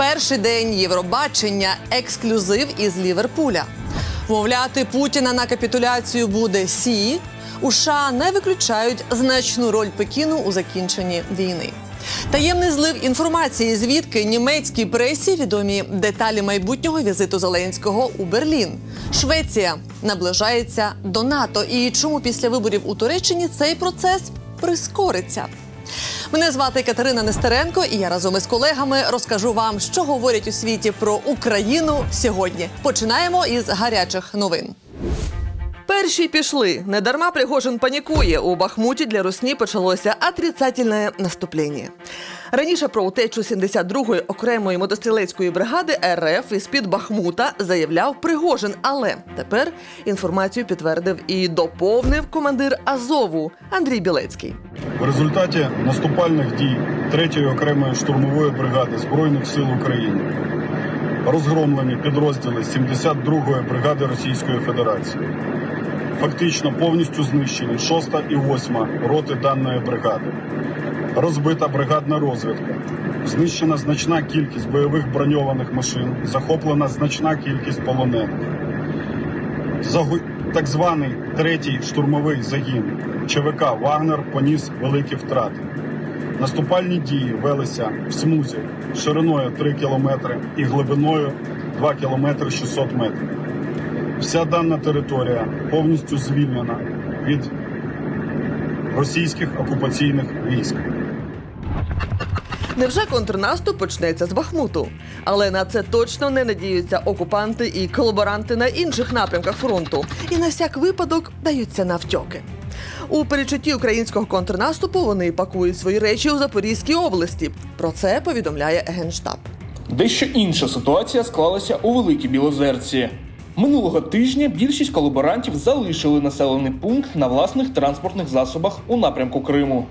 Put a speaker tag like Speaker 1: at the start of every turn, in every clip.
Speaker 1: Перший день Євробачення ексклюзив із Ліверпуля. Мовляти Путіна на капітуляцію буде сі. У США не виключають значну роль Пекіну у закінченні війни. Таємний злив інформації, звідки німецькій пресі відомі деталі майбутнього візиту Зеленського у Берлін. Швеція наближається до НАТО. І чому після виборів у Туреччині цей процес прискориться? Мене звати Катерина Нестеренко, і я разом із колегами розкажу вам, що говорять у світі про Україну сьогодні. Починаємо із гарячих новин. Перші пішли. Недарма Пригожин панікує. У Бахмуті для Русні почалося отрицательне наступлення. Раніше про утечу 72-ї окремої мотострілецької бригади РФ із під Бахмута заявляв Пригожин. Але тепер інформацію підтвердив і доповнив командир Азову Андрій Білецький.
Speaker 2: В результаті наступальних дій 3-ї окремої штурмової бригади Збройних сил України розгромлені підрозділи 72-ї бригади Російської Федерації. Фактично повністю знищені 6 і 8 роти даної бригади. Розбита бригадна розвідка. Знищена значна кількість бойових броньованих машин, захоплена значна кількість полонених. Так званий третій штурмовий загін ЧВК Вагнер поніс великі втрати. Наступальні дії велися в смузі шириною 3 кілометри і глибиною 2 кілометри 600 метрів. Вся дана територія повністю звільнена від російських окупаційних військ.
Speaker 1: Невже контрнаступ почнеться з Бахмуту? Але на це точно не надіються окупанти і колаборанти на інших напрямках фронту. І на всяк випадок даються навтьоки. У перечутті українського контрнаступу вони пакують свої речі у Запорізькій області. Про це повідомляє генштаб.
Speaker 3: Дещо інша ситуація склалася у Великій Білозерці. Минулого тижня більшість колаборантів залишили населений пункт на власних транспортних засобах у напрямку Криму.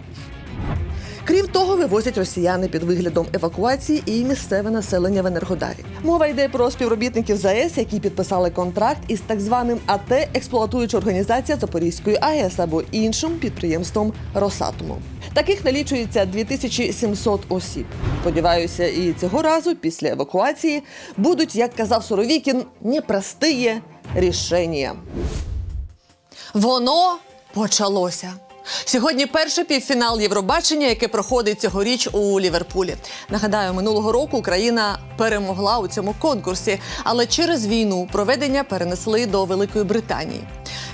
Speaker 1: Крім того, вивозять росіяни під виглядом евакуації і місцеве населення в Енергодарі. Мова йде про співробітників ЗАЕС, які підписали контракт із так званим АТ експлуатуюча організація Запорізької АЕС або іншим підприємством Росатому. Таких налічується 2700 осіб. Сподіваюся, і цього разу після евакуації будуть, як казав Суровікін, непростиє рішення. Воно почалося. Сьогодні перший півфінал Євробачення, яке проходить цьогоріч у Ліверпулі. Нагадаю, минулого року Україна перемогла у цьому конкурсі, але через війну проведення перенесли до Великої Британії.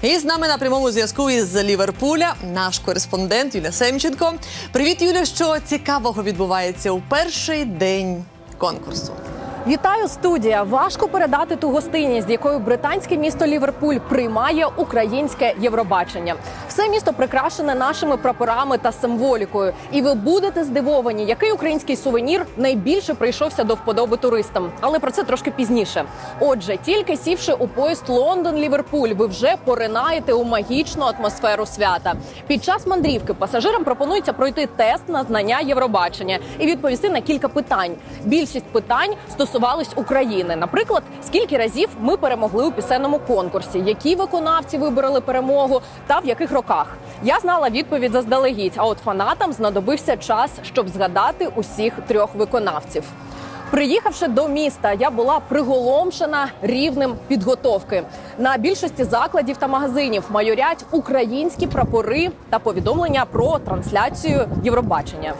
Speaker 1: І з нами на прямому зв'язку із Ліверпуля наш кореспондент Юля Семченко. Привіт, Юля! Що цікавого відбувається у перший день конкурсу?
Speaker 4: Вітаю, студія! Важко передати ту гостинність, з якою британське місто Ліверпуль приймає українське Євробачення. Все місто прикрашене нашими прапорами та символікою. І ви будете здивовані, який український сувенір найбільше прийшовся до вподоби туристам. Але про це трошки пізніше. Отже, тільки сівши у поїзд Лондон-Ліверпуль, ви вже поринаєте у магічну атмосферу свята. Під час мандрівки пасажирам пропонується пройти тест на знання Євробачення і відповісти на кілька питань. Більшість питань стосувались України. Наприклад, скільки разів ми перемогли у пісенному конкурсі, які виконавці вибороли перемогу та в яких роках. Я знала відповідь заздалегідь. А от фанатам знадобився час, щоб згадати усіх трьох виконавців. Приїхавши до міста, я була приголомшена рівнем підготовки. На більшості закладів та магазинів майорять українські прапори та повідомлення про трансляцію Євробачення.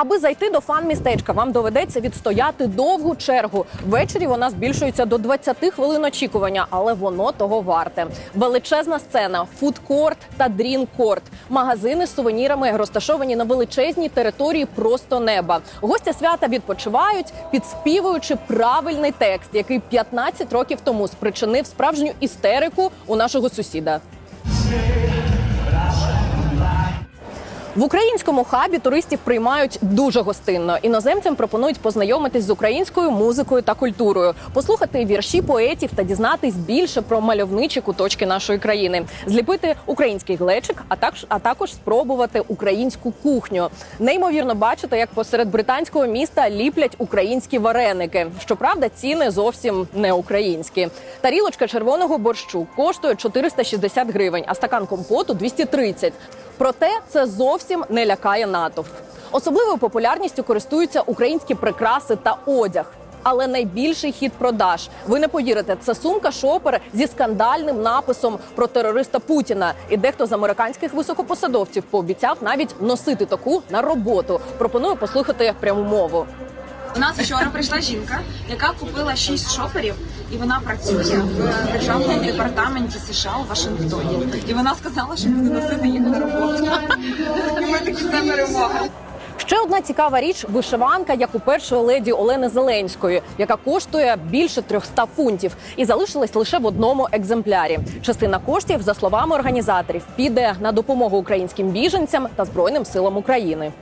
Speaker 4: Аби зайти до фан-містечка, вам доведеться відстояти довгу чергу. Ввечері вона збільшується до 20 хвилин очікування, але воно того варте. Величезна сцена, фудкорт та дрінкорт. Магазини з сувенірами розташовані на величезній території просто неба. Гостя свята відпочивають, підспівуючи правильний текст, який 15 років тому спричинив справжню істерику у нашого сусіда. В українському хабі туристів приймають дуже гостинно. Іноземцям пропонують познайомитись з українською музикою та культурою, послухати вірші поетів та дізнатись більше про мальовничі куточки нашої країни, зліпити український глечик, а також а також спробувати українську кухню. Неймовірно бачити, як посеред британського міста ліплять українські вареники. Щоправда, ціни зовсім не українські. Тарілочка червоного борщу коштує 460 гривень, а стакан компоту 230. Проте це зовсім не лякає натовп. Особливою популярністю користуються українські прикраси та одяг. але найбільший хід продаж. Ви не повірите, це сумка шопер зі скандальним написом про терориста Путіна. І дехто з американських високопосадовців пообіцяв навіть носити таку на роботу. Пропоную послухати пряму мову.
Speaker 5: У нас вчора прийшла жінка, яка купила шість шоперів, і вона працює в державному департаменті США у Вашингтоні. І вона сказала, що буде носити їх на роботу. І ми такі це перемога.
Speaker 4: Ще одна цікава річ вишиванка, як у першої леді Олени Зеленської, яка коштує більше 300 фунтів, і залишилась лише в одному екземплярі. Частина коштів, за словами організаторів, піде на допомогу українським біженцям та збройним силам України.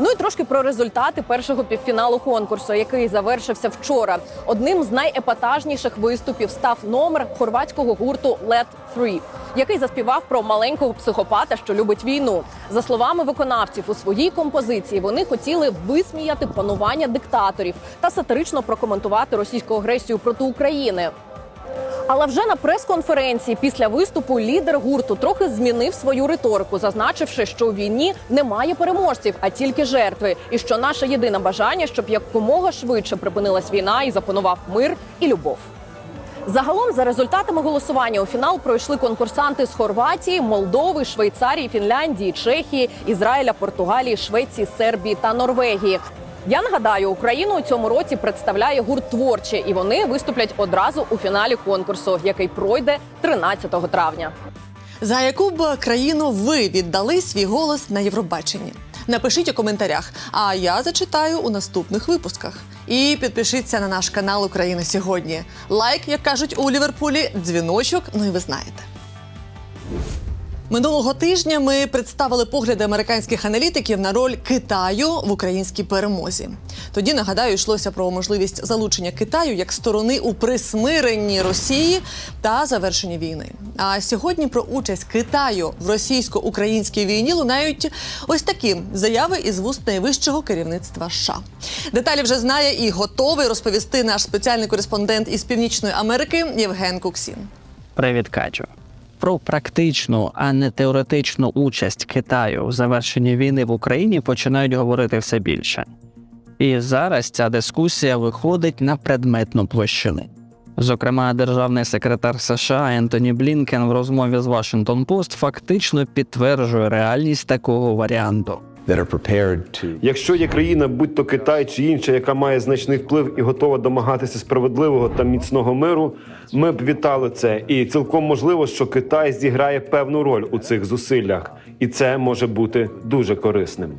Speaker 4: Ну і трошки про результати першого півфіналу конкурсу, який завершився вчора. Одним з найепатажніших виступів став номер хорватського гурту Let Free, який заспівав про маленького психопата, що любить війну. За словами виконавців, у своїй композиції вони хотіли висміяти панування диктаторів та сатирично прокоментувати російську агресію проти України. Але вже на прес-конференції після виступу лідер гурту трохи змінив свою риторику, зазначивши, що у війні немає переможців, а тільки жертви, і що наше єдине бажання, щоб якомога швидше припинилась війна і запанував мир і любов. Загалом, за результатами голосування у фінал пройшли конкурсанти з Хорватії, Молдови, Швейцарії, Фінляндії, Чехії, Ізраїля, Португалії, Швеції, Сербії та Норвегії. Я нагадаю, Україну у цьому році представляє гурт творчі, і вони виступлять одразу у фіналі конкурсу, який пройде 13 травня.
Speaker 1: За яку б країну ви віддали свій голос на Євробаченні? Напишіть у коментарях, а я зачитаю у наступних випусках. І підпишіться на наш канал Україна сьогодні. Лайк, як кажуть у Ліверпулі, дзвіночок. Ну і ви знаєте. Минулого тижня ми представили погляди американських аналітиків на роль Китаю в українській перемозі. Тоді нагадаю, йшлося про можливість залучення Китаю як сторони у присмиренні Росії та завершенні війни. А сьогодні про участь Китаю в російсько-українській війні лунають ось такі заяви із вуст найвищого керівництва США. Деталі вже знає і готовий розповісти наш спеціальний кореспондент із Північної Америки Євген Куксін.
Speaker 6: Привіт, Катю. Про практичну, а не теоретичну участь Китаю в завершенні війни в Україні починають говорити все більше. І зараз ця дискусія виходить на предметну площину. Зокрема, державний секретар США Ентоні Блінкен в розмові з Washington Post фактично підтверджує реальність такого варіанту.
Speaker 7: That are prepared to
Speaker 8: Якщо є країна, будь то Китай чи інша, яка має значний вплив і готова домагатися справедливого та міцного миру, ми б вітали це. І цілком можливо, що Китай зіграє певну роль у цих зусиллях, і це може бути дуже корисним.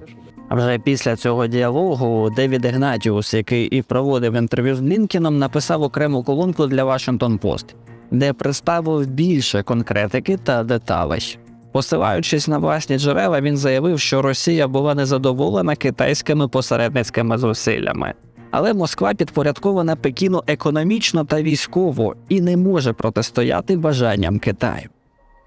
Speaker 6: А вже після цього діалогу Девід Ігнатіус, який і проводив інтерв'ю з Блінкеном, написав окрему колонку для Washington Post, де представив більше конкретики та деталей. Посилаючись на власні джерела, він заявив, що Росія була незадоволена китайськими посередницькими зусиллями. Але Москва підпорядкована Пекіну економічно та військово і не може протистояти бажанням Китаю.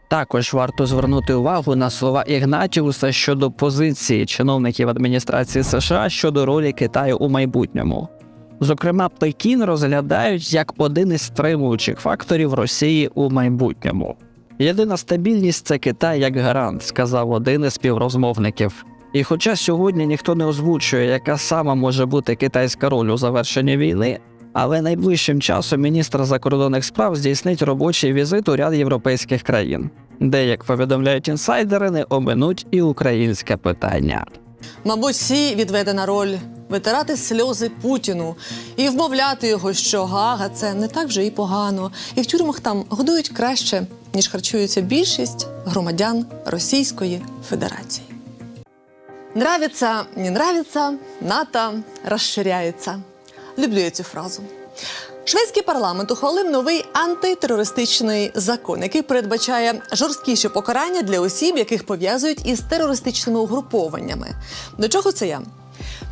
Speaker 6: Також варто звернути увагу на слова Ігнатіуса щодо позиції чиновників адміністрації США щодо ролі Китаю у майбутньому. Зокрема, Пекін розглядають як один із стримуючих факторів Росії у майбутньому. Єдина стабільність це Китай як гарант, сказав один із співрозмовників. І хоча сьогодні ніхто не озвучує, яка сама може бути китайська роль у завершенні війни, але найближчим часом міністр закордонних справ здійснить робочий візит у ряд європейських країн, де, як повідомляють інсайдери, не оминуть і українське питання.
Speaker 1: Мабуть, всі відведена роль витирати сльози Путіну і вмовляти його, що Гага це не так вже і погано, і в тюрмах там годують краще, ніж харчується більшість громадян Російської Федерації. Нравится, не нравится, НАТО розширяється. Люблю я цю фразу. Шведський парламент ухвалив новий антитерористичний закон, який передбачає жорсткіші покарання для осіб, яких пов'язують із терористичними угрупованнями. До чого це я?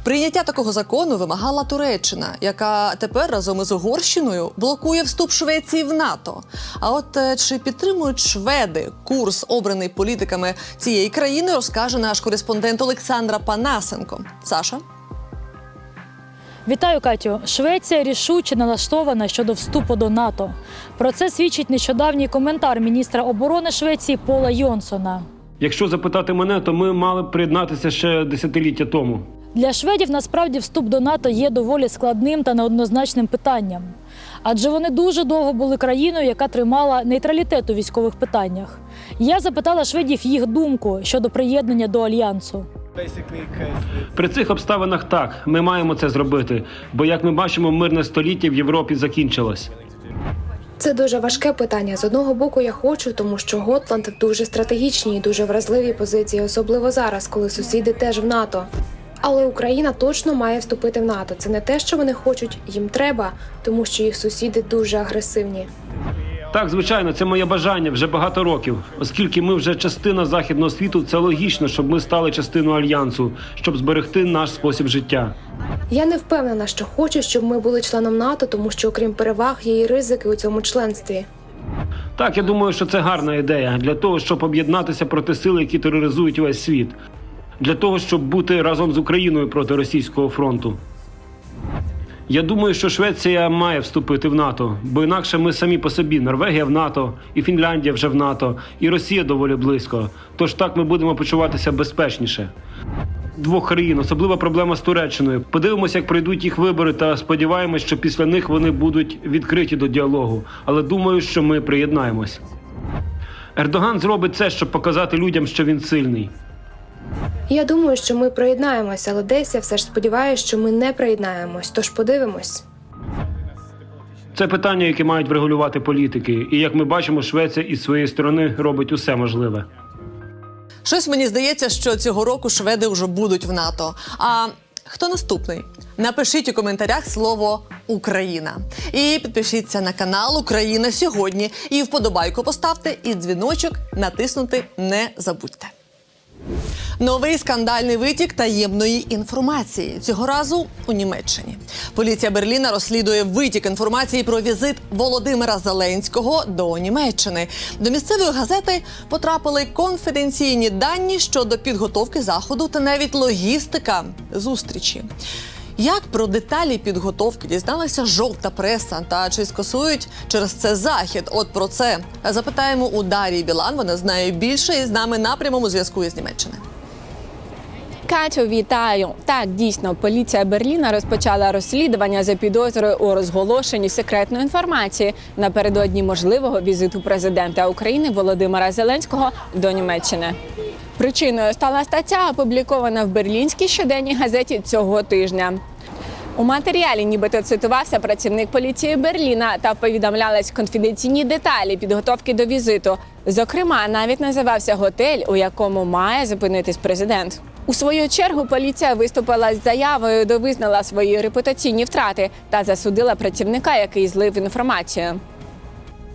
Speaker 1: Прийняття такого закону вимагала Туреччина, яка тепер разом із Угорщиною блокує вступ Швеції в НАТО. А от е, чи підтримують шведи курс, обраний політиками цієї країни, розкаже наш кореспондент Олександра Панасенко. Саша.
Speaker 9: Вітаю, Катю. Швеція рішуче налаштована щодо вступу до НАТО. Про це свідчить нещодавній коментар міністра оборони Швеції Пола Йонсона.
Speaker 10: Якщо запитати мене, то ми мали б приєднатися ще десятиліття тому.
Speaker 9: Для шведів насправді вступ до НАТО є доволі складним та неоднозначним питанням. Адже вони дуже довго були країною, яка тримала нейтралітет у військових питаннях. Я запитала шведів їх думку щодо приєднання до альянсу.
Speaker 7: При цих обставинах так, ми маємо це зробити. Бо, як ми бачимо, мирне століття в Європі закінчилось.
Speaker 10: Це дуже важке питання. З одного боку, я хочу, тому що Готланд в дуже стратегічній і дуже вразливій позиції, особливо зараз, коли сусіди теж в НАТО. Але Україна точно має вступити в НАТО. Це не те, що вони хочуть, їм треба, тому що їх сусіди дуже агресивні.
Speaker 7: Так, звичайно, це моє бажання вже багато років. Оскільки ми вже частина західного світу, це логічно, щоб ми стали частиною альянсу, щоб зберегти наш спосіб життя.
Speaker 10: Я не впевнена, що хочу, щоб ми були членом НАТО, тому що, окрім переваг, є і ризики у цьому членстві.
Speaker 7: Так, я думаю, що це гарна ідея для того, щоб об'єднатися проти сил, які тероризують весь світ, для того, щоб бути разом з Україною проти російського фронту. Я думаю, що Швеція має вступити в НАТО, бо інакше ми самі по собі. Норвегія в НАТО, і Фінляндія вже в НАТО, і Росія доволі близько. Тож так ми будемо почуватися безпечніше. Двох країн, особлива проблема з Туреччиною. Подивимося, як пройдуть їх вибори, та сподіваємось, що після них вони будуть відкриті до діалогу. Але думаю, що ми приєднаємось. Ердоган зробить це, щоб показати людям, що він сильний.
Speaker 10: Я думаю, що ми приєднаємося, але десь я все ж сподіваюся, що ми не приєднаємось. Тож подивимось.
Speaker 7: Це питання, яке мають врегулювати політики. І як ми бачимо, Швеція із своєї сторони робить усе можливе.
Speaker 1: Щось мені здається, що цього року шведи вже будуть в НАТО. А хто наступний? Напишіть у коментарях слово Україна. І підпишіться на канал Україна сьогодні. І вподобайку поставте, і дзвіночок натиснути не забудьте. Новий скандальний витік таємної інформації цього разу у Німеччині. Поліція Берліна розслідує витік інформації про візит Володимира Зеленського до Німеччини. До місцевої газети потрапили конфіденційні дані щодо підготовки заходу та навіть логістика зустрічі. Як про деталі підготовки дізналася жовта преса та чи скасують через це захід? От про це запитаємо у Дарії Білан. Вона знає більше і з нами на прямому зв'язку із Німеччини.
Speaker 11: Катю, вітаю! Так, дійсно, поліція Берліна розпочала розслідування за підозрою у розголошенні секретної інформації напередодні можливого візиту президента України Володимира Зеленського до Німеччини. Причиною стала стаття, опублікована в берлінській щоденній газеті цього тижня. У матеріалі нібито цитувався працівник поліції Берліна та повідомлялись конфіденційні деталі підготовки до візиту. Зокрема, навіть називався готель, у якому має зупинитись президент. У свою чергу поліція виступила з заявою, де визнала свої репутаційні втрати та засудила працівника, який злив інформацію.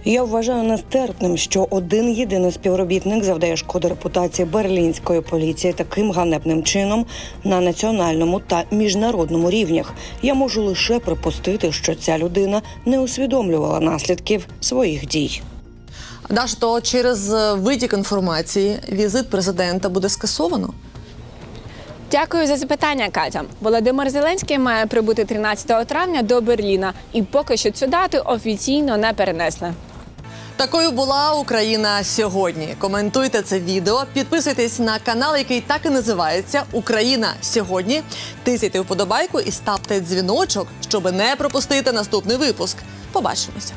Speaker 12: Я вважаю нестерпним, що один єдиний співробітник завдає шкоди репутації берлінської поліції таким ганебним чином на національному та міжнародному рівнях. Я можу лише припустити, що ця людина не усвідомлювала наслідків своїх дій.
Speaker 1: Даш, то через витік інформації візит президента буде скасовано.
Speaker 11: Дякую за запитання, Катя. Володимир Зеленський має прибути 13 травня до Берліна, і поки що цю дату офіційно не перенесли.
Speaker 1: Такою була Україна сьогодні. Коментуйте це відео, підписуйтесь на канал, який так і називається Україна сьогодні. Тисяйте вподобайку і ставте дзвіночок, щоб не пропустити наступний випуск. Побачимося.